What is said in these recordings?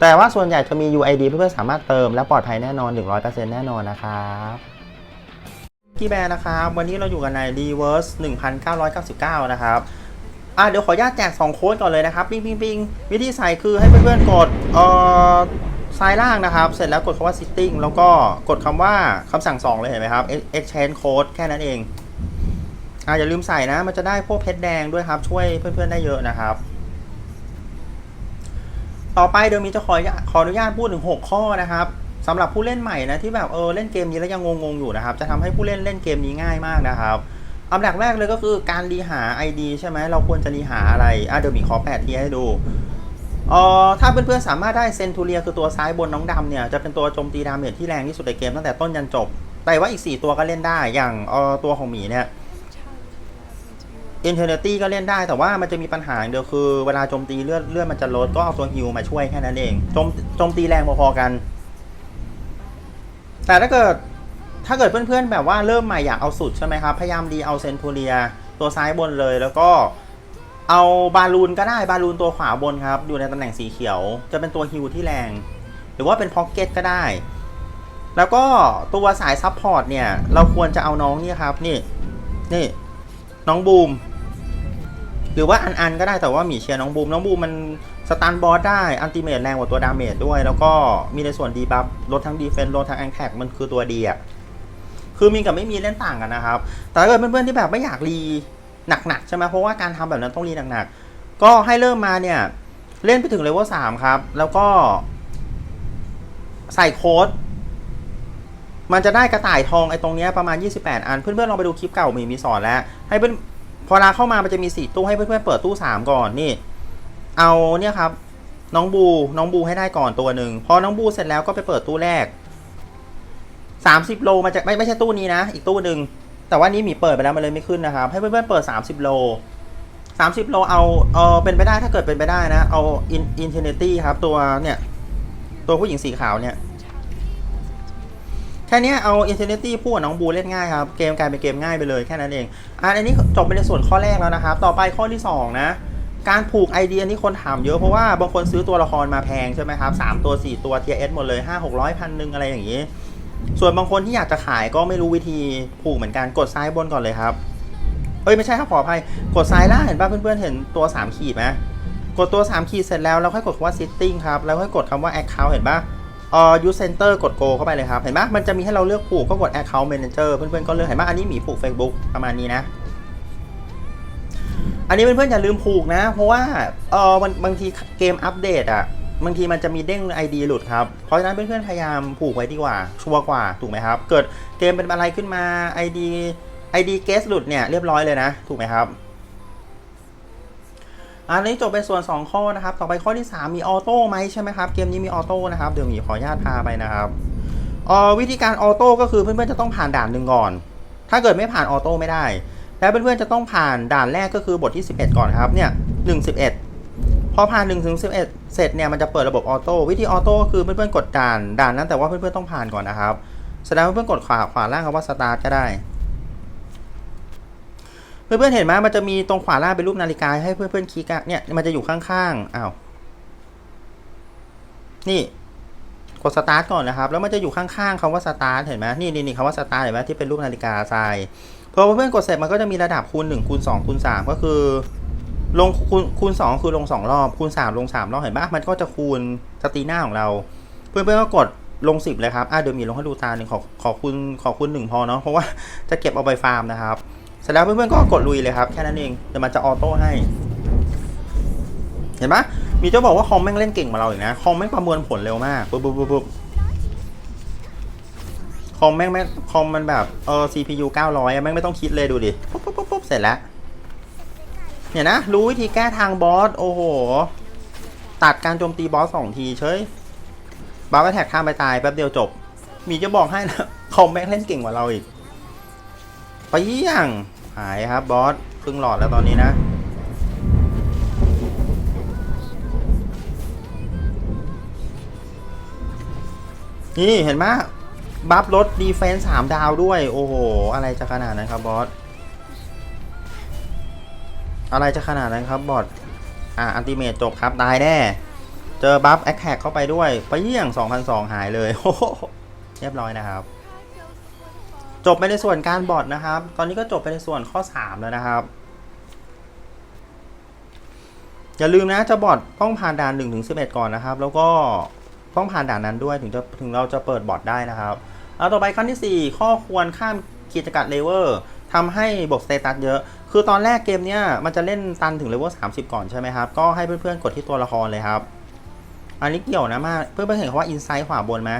แต่ว่าส่วนใหญ่จะมี UID เพื่อนๆสามารถเติมและปลอดภัยแน่นอน 100%แน่นอนนะครับพี่แบร์นะครับ วันนี้เราอยู่กันใน Reverse 1999 นะครับอะเดี๋ยวขออนุญาตแจก 2 โค้ดก่อนเลยนะครับปิ้งปิ้งปิ้งวิธีใส่คือให้เพื่อนๆกดเอ่อซ้ายล่างนะครับ เสร็จแล้วกดคำว่า setting แล้วก็กดคำว่าคำสั่ง 2 เลยเห็นไหมครับ exchange code แค่นั้นเองอะอย่าลืมใส่นะ มันจะได้พวกเพชรแดงด้วยครับ ช่วยเพื่อนๆได้เยอะนะครับ ต่อไปเดี๋ยวมีจะขอขออนุญาตพูดถึง 6 ข้อนะครับสำหรับผู้เล่นใหม่นะที่แบบเออเล่นเกมนี้แล้วยังงงๆอยู่นะครับ จะทำให้ผู้เล่นเล่นเกมนี้ง่ายมากนะครับอันดับแรกเลยก็คือการรีหา ID ใช่ไหมเราควรจะรีหาอะไรอะเดี๋ยวมีขอแปดทีให้ดูเอ่อถ้าเพื่อนๆสามารถได้เซนทูเรียคือตัวซ้ายบนน้องดำเนี่ยจะเป็นตัวโจมตีดาเมจที่แรงที่สุดในเกมตั้งแต่ต้นยันจบ แต่ว่าอีก 4 ตัวก็เล่นได้อย่างเอ่อตัวของหมีเนี่ย อินเทอร์เนตี้ก็เล่นได้แต่ว่ามันจะมีปัญหาเดียวคือเวลาโจมตีเลือดเลือดมันจะลดก็เอาตัวฮิวมาช่วยแค่นั้นเองโจมโจมตีแรงพอๆกัน แต่ถ้าเกิดถ้าเกิดเพื่อนๆแบบว่าเริ่มใหม่อยากเอาสุดใช่ไหมครับพยายามดีเอาเซนทูเรีย ตัวซ้ายบนเลยแล้วก็เอาบาลูนก็ได้บาลูนตัวขวาบนครับ อยู่ในตำแหน่งสีเขียว จะเป็นตัวฮิวที่แรง หรือว่าเป็นพ็อกเก็ตก็ได้ แล้วก็ตัวสายซับพอร์ตเนี่ย เราควรจะเอาน้องนี่ครับ นี่ นี่ น้องบูม หรือว่าอันอันก็ได้แต่ว่าหมีเชียร์น้องบูมน้องบูมมันสตันบอสได้อันติเมตแรงกว่าตัวดาเมจด้วย แล้วก็มีในส่วนดีบัฟลดทั้งดีเฟนต์ลดทั้งแองแท็กมันคือตัวดีอะคือมีกับไม่มีเล่นต่างกันนะครับ แต่ถ้าเกิดเพื่อนๆที่แบบไม่อยากรีหนักๆใช่ไหมเพราะว่าการทำแบบนั้นต้องรีหนักๆ ก็ให้เริ่มมาเนี่ย เล่นไปถึงเลเวลสามครับ แล้วก็ ใส่โค้ด มันจะได้กระต่ายทองไอ้ตรงเนี้ยประมาณ 28 อัน เพื่อนๆลองไปดูคลิปเก่ามีมีสอนแล้ว ให้เพื่อน พอเวลาเข้ามามันจะมีสี่ตู้ให้เพื่อนๆเปิดตู้3ก่อนนี่ เอาเนี่ยครับ น้องบูน้องบูให้ได้ก่อนตัวหนึ่งพอน้องบูเสร็จแล้วก็ไปเปิดตู้แรก30โลมันจะไม่ไม่ใช่ตู้นี้นะ อีกตู้หนึ่งแต่ว่านี้มีเปิดไปแล้วมันเลยไม่ขึ้นนะครับ ให้เพื่อนๆเปิด30โล30โลเอาเออเป็นไปได้ถ้าเกิดเป็นไปได้นะ เอาอินอินเทอร์เนตี้ครับ ตัวเนี่ย ตัวผู้หญิงสีขาวเนี่ย ค่นี้เอาอินเทอร์เนตี้พูดกับน้องบูเล่นง่ายครับ เกมกลายเป็นเกมง่ายไปเลยแค่นั้นเองอะอันนี้จบไปในส่วนข้อแรกแล้วนะครับ ต่อไปข้อที่ 2 นะ การผูกไอเดียนี่คนถามเยอะเพราะว่าบางคนซื้อตัวละครมาแพงใช่ไหมครับ3ตัว 4 ตัวเทียเอสหมดเลย 5 6 0 0พันหนึ่งอะไรอย่างนี้ ส่วนบางคนที่อยากจะขายก็ไม่รู้วิธีผูกเหมือนกันกดซ้ายบนก่อนเลยครับ เอ้ยไม่ใช่ครับขออภัยกดซ้ายล่างเห็นป่ะเพื่อนๆเห็นตัว 3 ขีดไหมกดตัว 3 ขีดเสร็จแล้วเราค่อยกดคำว่า setting ครับแล้วค่อยกดคำว่า account เห็นป่ะ เอ่อ use center กด go เข้าไปเลยครับ เห็นไหมมันจะมีให้เราเลือกผูกก็กด account manager เพื่อนๆก็เลือก เห็นไหมอันนี้หมีผูก Facebook ประมาณนี้นะ อันนี้เพื่อนๆอย่าลืมผูกนะ เพราะว่า เออบางบางทีเกมอัปเดตอะ บางทีมันจะมีเด้ง ID หลุดครับ เพราะฉะนั้นเพื่อนๆพยายามผูกไว้ดีกว่า ชัวร์กว่า ถูกไหมครับ เกิดเกมเป็นอะไรขึ้นมา ID ID guest หลุดเนี่ยเรียบร้อยเลยนะ ถูกไหมครับ อันนี้จบไปส่วน 2 ข้อนะครับ ต่อไปข้อที่ 3 มีออโต้ไหมใช่ไหมครับ เกมนี้มีออโต้นะครับ เดี๋ยวมีขออนุญาตพาไปนะครับออวิธีการออโต้ก็คือเพื่อนๆจะต้องผ่านด่านหนึ่งก่อน ถ้าเกิดไม่ผ่านออโต้ไม่ได้ แล้วเพื่อนๆจะต้องผ่านด่านแรกก็คือบทที่ 11 ก่อนครับ เนี่ย1 11พอผ่าน1ถึง11เสร็จเนี่ยมันจะเปิดระบบออโต้ วิธีออโต้ก็คือเพื่อนๆกดด่าน ด่านนั้นแต่ว่าเพื่อนๆต้องผ่านก่อนนะครับ แสดงว่าเพื่อนๆกดขวาขวาล่างคำว่าสตาร์ทก็ได้ เพื่อนๆเห็นไหมมันจะมีตรงขวาล่างเป็นรูปนาฬิกาให้เพื่อนๆคลิกอะเนี่ยมันจะอยู่ข้างๆอ้าวนี่กดสตาร์ทก่อนนะครับ แล้วมันจะอยู่ข้างๆคำว่าสตาร์ทเห็นไหมนี่นี่นี่คำว่าสตาร์ทเห็นไหมที่เป็นรูปนาฬิกาทรายพอเพื่อนๆกดเสร็จมันก็จะมีระดับคูณ1คูณ2คูณ3ก็คือลงคูณคูณ2คือลง 2 รอบคูณ 3 ลง 3 รอบเห็นปะมันก็จะคูณสตีหน้าของเรา เพื่อนๆก็กดลง 10 เลยครับอะเดี๋ยวมีลงให้ดูตาหนึ่งขอขอคูณขอคูณ1พอเนาะเพราะว่าจะเก็บเอาไปฟาร์มนะครับ เสร็จแล้วเพื่อนๆก็กดลุยเลยครับ แค่นั้นเองเดี๋ยวมันจะออโต้ให้ เห็นปะมีเจ้าบอกว่าคอมแม่งเล่นเก่งกว่าเราอีกนะคอมแม่งประมวลผลเร็วมากปุ๊บปุ๊บปุ๊บปุ๊บคอมแม่งแม่งคอมมันแบบเออ CPU 900อะแม่งไม่ต้องคิดเลยดูดิปุ๊บปุ๊บปุ๊บปุ๊บเสร็จแล้วเนี่ยนะรู้วิธีแก้ทางบอสโอ้โห ตัดการโจมตีบอสสองทีเฉยบอสก็แท็กข้ามไปตายแป๊บเดียวจบ มีจะบอกให้นะเขาแม่งเล่นเก่งกว่าเราอีกไปยัง หายครับบอสครึ่งหลอดแล้วตอนนี้นะ นี่เห็นไหมบัฟรถดีเฟนส์สามดาวด้วย โอ้โห อะไรจะขนาดนั้นครับบอสอะไรจะขนาดนั้นครับบอสอะอันติเมตจบครับ ตายแน่ เจอบัฟแอคแท็กเข้าไปด้วยไปเยี่ยง2002หายเลยโอ้โหเรียบร้อยนะครับ จบไปในส่วนการบอทนะครับ ตอนนี้ก็จบไปในส่วนข้อ 3 แล้วนะครับ อย่าลืมนะจะบอทต้องผ่านด่าน1ถึง11ก่อนนะครับ แล้วก็ต้องผ่านด่านนั้นด้วยถึงจะถึงเราจะเปิดบอทได้นะครับเอาต่อไปขั้นที่ 4 ข้อควรข้ามขีดจกัดเลเวลทำให้บวกสเตตัสเยอะ คือตอนแรกเกมเนี้ยมันจะเล่นตันถึงเลเวล30 ก่อนใช่ไหมครับ ก็ให้เพื่อนๆกดที่ตัวละครเลยครับ อันนี้เกี่ยวนะมาก เพื่อนๆเห็นคำว่าอินไซต์ขวาบนไหม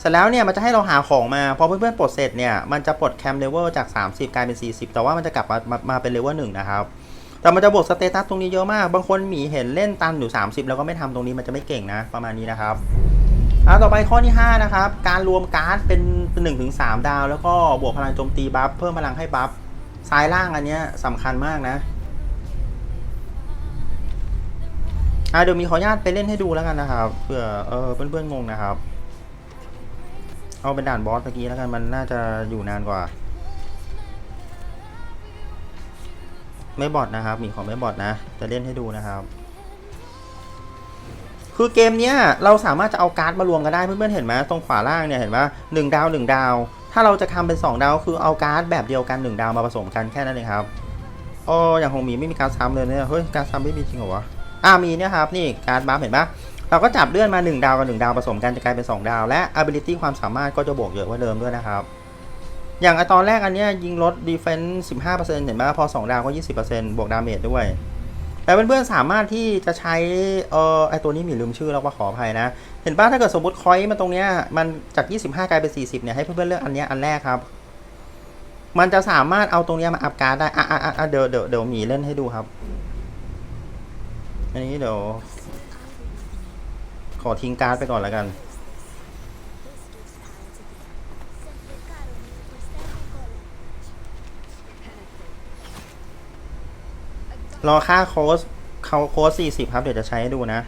เสร็จแล้วเนี่ยมันจะให้เราหาของมา พอเพื่อนๆปลดเสร็จเนี่ยมันจะปลดแคมเลเวลจาก 30 กลายเป็น 40 แต่ว่ามันจะกลับมามามาเป็นเลเวลหนึ่งนะครับ แต่มันจะบวกสเตตัสตรงนี้เยอะมาก บางคนหมีเห็นเล่นตันอยู่ 30 แล้วก็ไม่ทำตรงนี้มันจะไม่เก่งนะ ประมาณนี้นะครับอ่าต่อไปข้อที่ 5 นะครับ การรวมการ์ดเป็น1นถึงสดาว แล้วก็บวกพลังโจมตีบัฟเพิ่มพลังให้บัฟซ้ายล่างอันเนี้ยสำคัญมากนะอ่าเดี๋ยวมีขออนุญาตไปเล่นให้ดูแล้วกันนะครับเผื่อเออเพื่อนๆงงนะครับ เอาเป็นด่านบอสเมื่อกี้แล้วกันมันน่าจะอยู่นานกว่า ไม่บอทนะครับมีของไม่บอทนะ จะเล่นให้ดูนะครับ คือเกมเนี้ยเราสามารถจะเอาการ์ดมารวมกันได้เพื่อนๆเห็นไหมตรงขวาล่างเนี่ยเห็นไหมหนึ่งดาวหนึ่งดาว ถ้าเราจะทำเป็น 2 ดาวคือเอาการ์ดแบบเดียวกัน 1 ดาวมาผสมกันแค่นั้นเองครับอ้อย่างของหมีไม่มีการซ้ำเลยเนี่ยเฮ้ยการซ้ำไม่มีจริงเหรอวะอ่ามีเนี่ยครับนี่การ์ดบัฟเห็นปะ เราก็จับเลื่อนมา1ดาวกับ1ดาวผสมกันจะกลายเป็น 2 ดาว และ ability ความสามารถก็จะบวกเยอะกว่าเดิมด้วยนะครับ อย่างอตอนแรกอันนี้ยิงลด defense 15%เห็นไหมพอ 2 ดาวก็ 20%บวกดาเมจด้วยแต่เพื่อนๆสามารถที่จะใช้เออไอตัวนี้หมีลืมชื่อแล้วว่าขออภัยนะ เห็นป่ะถ้าเกิดสมมติคอยมันตรงเนี้ยมันจาก 25 กลายเป็น 40 เนี่ยให้เพื่อนๆเลือกอันเนี้ยอันแรกครับ มันจะสามารถเอาตรงเนี้ยมาอัพการ์ดได้อะอะอะเดี๋ยวเดี๋ยวเดี๋ยวหมีเล่นให้ดูครับ อันนี้เดี๋ยว ขอทิ้งการ์ดไปก่อนแล้วกัน รอค่าโค้ดเขาโค้ดสี่สิบครับ เดี๋ยวจะใช้ให้ดูนะ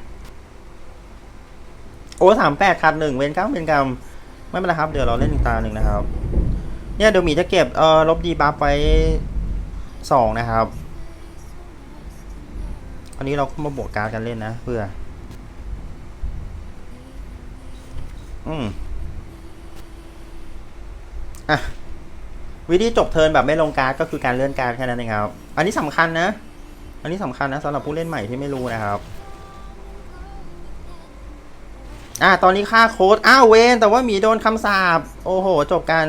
โอ้สามแปดขาดหนึ่งเวนเก้าเวนกรรมไม่เป็นไรครับ เดี๋ยวเราเล่นอีกตาหนึ่งนะครับ เนี่ยเดี๋ยวมีจะเก็บเอ่อลบดีบัฟไว้สองนะครับ อันนี้เราก็มาบวกการดกันเล่นนะเพื่อ อืมอะวิธีจบเทินแบบไม่ลงการ์ดก็คือการเลื่อนการ์ดแค่นั้นเองครับ อันนี้สำคัญนะ อันนี้สำคัญนะสำหรับผู้เล่นใหม่ที่ไม่รู้นะครับ อ่าตอนนี้ค่าโค้ดอ้าวเวนแต่ว่าหมีโดนคำสาปโอ้โห จบกัน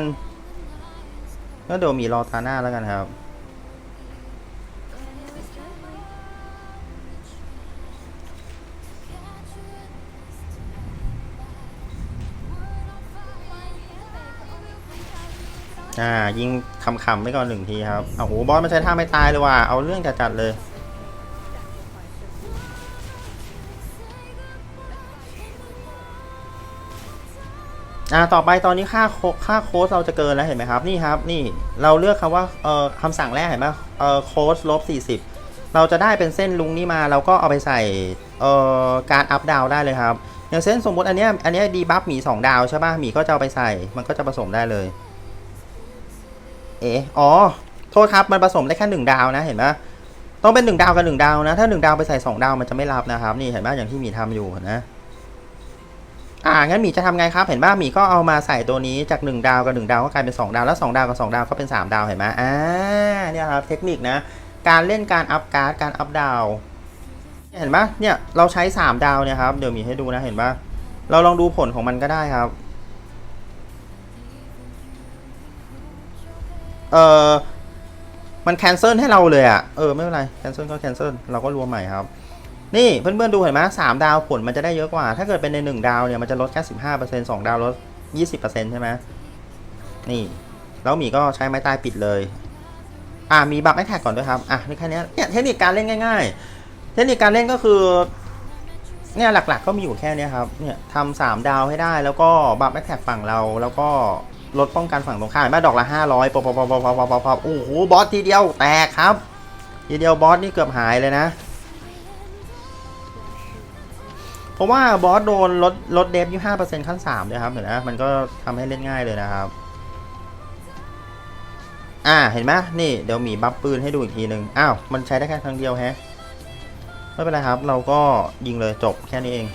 แล้วเดี๋ยวหมีรอตาหน้าแล้วกันครับ อ่า ยิงคำๆไปก่อนหนึ่งทีครับโอ้โหบอสมันใช้ท่าไม่ตายเลยว่ะเอาเรื่องจัดๆเลย อ่าต่อไปตอนนี้ค่าค่าโค้ดเราจะเกินแล้วเห็นไหมครับ นี่ครับนี่เราเลือกคำว่าเอ่อคำสั่งแรกเห็นไหมเอ่อโค้ดลบ40เราจะได้เป็นเส้นลุงนี่มาเราก็เอาไปใส่เอ่อการอัพดาวได้เลยครับอย่างเส้นสมมติอันเนี้ยอันเนี้ยดีบัฟหมี2ดาวใช่ป่ะหมีก็จะเอาไปใส่มันก็จะผสมได้เลย เอ๋อ๋อ โทษครับมันผสมได้แค่หนึ่งดาวนะเห็นไหมต้องเป็นหนึ่งดาวกับหนึ่งดาวนะ ถ้าหนึ่งดาวไปใส่สองดาวมันจะไม่รับนะครับ นี่เห็นไหมอย่างที่หมีทำอยู่นะอ่างั้นหมีจะทำไงครับ เห็นป่ะหมีก็เอามาใส่ตัวนี้จากหนึ่งดาวกับหนึ่งดาวก็กลายเป็นสองดาวแล้วสองดาวกับสองดาวก็เป็นสามดาวเห็นไหมอ่าเนี่ยครับเทคนิคนะ การเล่นการอัพการ์ดการอัพดาวเห็นป่ะเนี่ยเราใช้สามดาวเนี่ยครับเดี๋ยวหมีให้ดูนะเห็นป่ะเราลองดูผลของมันก็ได้ครับ เออมันแคนเซิลให้เราเลยอะ่ะ เออไม่เป็นไรแคนเซิลก็แคนเซิลเราก็รวมใหม่ครับ นี่เพื่อนๆดูเห็นไหมสามดาวผลมันจะได้เยอะกว่า ถ้าเกิดเป็นในหนึ่งดาวเนี่ยมันจะลดแค่สิบห้าเปอร์เซ็นต์สองดาวลดยี่สิบเปอร์เซ็นต์ใช่ไหมนี่ แล้วหมีก็ใช้ไม้ตายปิดเลย อ่ามีบัฟแอคแท็กก่อนด้วยครับ อะนี่แค่นี้เนี่ยเทคนิคการเล่นง่าย ๆ เทคนิคการเล่นก็คือเนี่ยหลักๆ ก็มีอยู่แค่นี้ครับ เนี่ยทำสามดาวให้ได้แล้วก็บัฟแอคแท็กฝั่งเราแล้วก็ ลดป้องกันฝั่งตรงข้ามมาดอกละห้าร้อยปอปอปอปอปอปอปโอ้โหบอสทีเดียวแตกครับ ทีเดียวบอสนี่เกือบหายเลยนะเพราะว่าบอสโดนลดลดเดฟยี่ห้าเปอร์เซ็นต์ขั้นสามเลยครับเห็นไหมมันก็ทำให้เล่นง่ายเลยนะครับ อ่าเห็นไหมนี่เดี๋ยวมีบัฟปืนให้ดูอีกทีหนึ่งอ้าวมันใช้ได้แค่ครั้งเดียวแฮะไม่เป็นไรครับ เราก็ยิงเลยจบแค่นี้เอง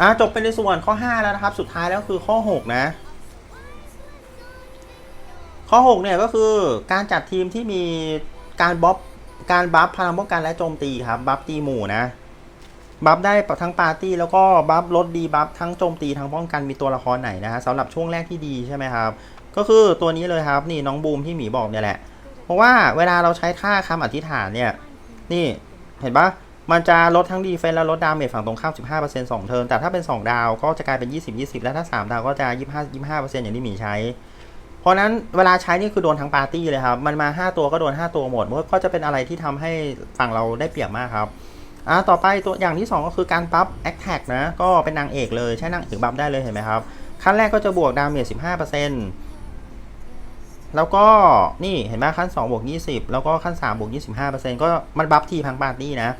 อะจบไปในส่วนข้อ 5 แล้วนะครับ สุดท้ายแล้วคือข้อ 6 นะ ข้อ 6 เนี่ยก็คือการจัดทีมที่มีการบ๊อบการบัฟพลังป้องกันและโจมตีครับ บัฟตีหมู่นะ บัฟได้ทั้งปาร์ตี้แล้วก็บัฟลดดีบัฟทั้งโจมตีทั้งป้องกันมีตัวละครไหนนะฮะสำหรับช่วงแรกที่ดีใช่ไหมครับ ก็คือตัวนี้เลยครับนี่น้องบูมที่หมีบอกเนี่ยแหละ เพราะว่าเวลาเราใช้ท่าคำอธิษฐานเนี่ย นี่เห็นปะ มันจะลดทั้งดีเฟนและลดดาเมจฝั่งตรงข้าม 15% 2 เทิร์น แต่ถ้าเป็น 2 ดาวก็จะกลายเป็น 20 20 แล้วถ้า 3 ดาวก็จะ 25 25%อย่างที่หมีใช้ เพราะนั้นเวลาใช้นี่คือโดนทั้งปาร์ตี้เลยครับ มันมา 5 ตัวก็โดน 5 ตัวหมดก็จะเป็นอะไรที่ทำให้ฝั่งเราได้เปรียบมากครับอ่าต่อไปตัวอย่างที่ 2 ก็คือการปั๊บแอคแท็กนะ ก็เป็นนางเอกเลยใช้นางเอกบัฟได้เลยเห็นไหมครับ ขั้นแรกก็จะบวกดาเมจ 15%แล้วก็นี่เห็นไหมขั้น2บวก20 แล้วก็ขั้น3บวก25%ก็มันบัฟทีพังปาร์ตี้นะ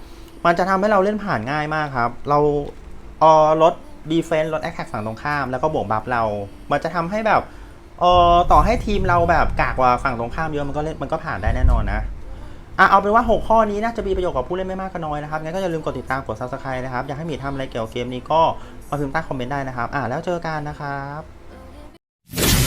มันจะทำให้เราเล่นผ่านง่ายมากครับ เราเออลดดีเฟนส์ลดแอคแท็กฝั่งตรงข้ามแล้วก็บวกบัฟเรา มันจะทำให้แบบเออต่อให้ทีมเราแบบกากกว่าฝั่งตรงข้ามเยอะมันก็เล่นมันก็ผ่านได้แน่นอนนะอะเอาเป็นว่า 6 ข้อนี้น่าจะมีประโยชน์กับผู้เล่นไม่มากก็น้อยนะครับ งั้นก็อย่าลืมกดติดตามกด subscribe นะครับ อยากให้มีทำอะไรเกี่ยวกับเกมนี้ก็มาพิมพ์ใต้คอมเมนต์ได้นะครับ อะแล้วเจอกันนะครับ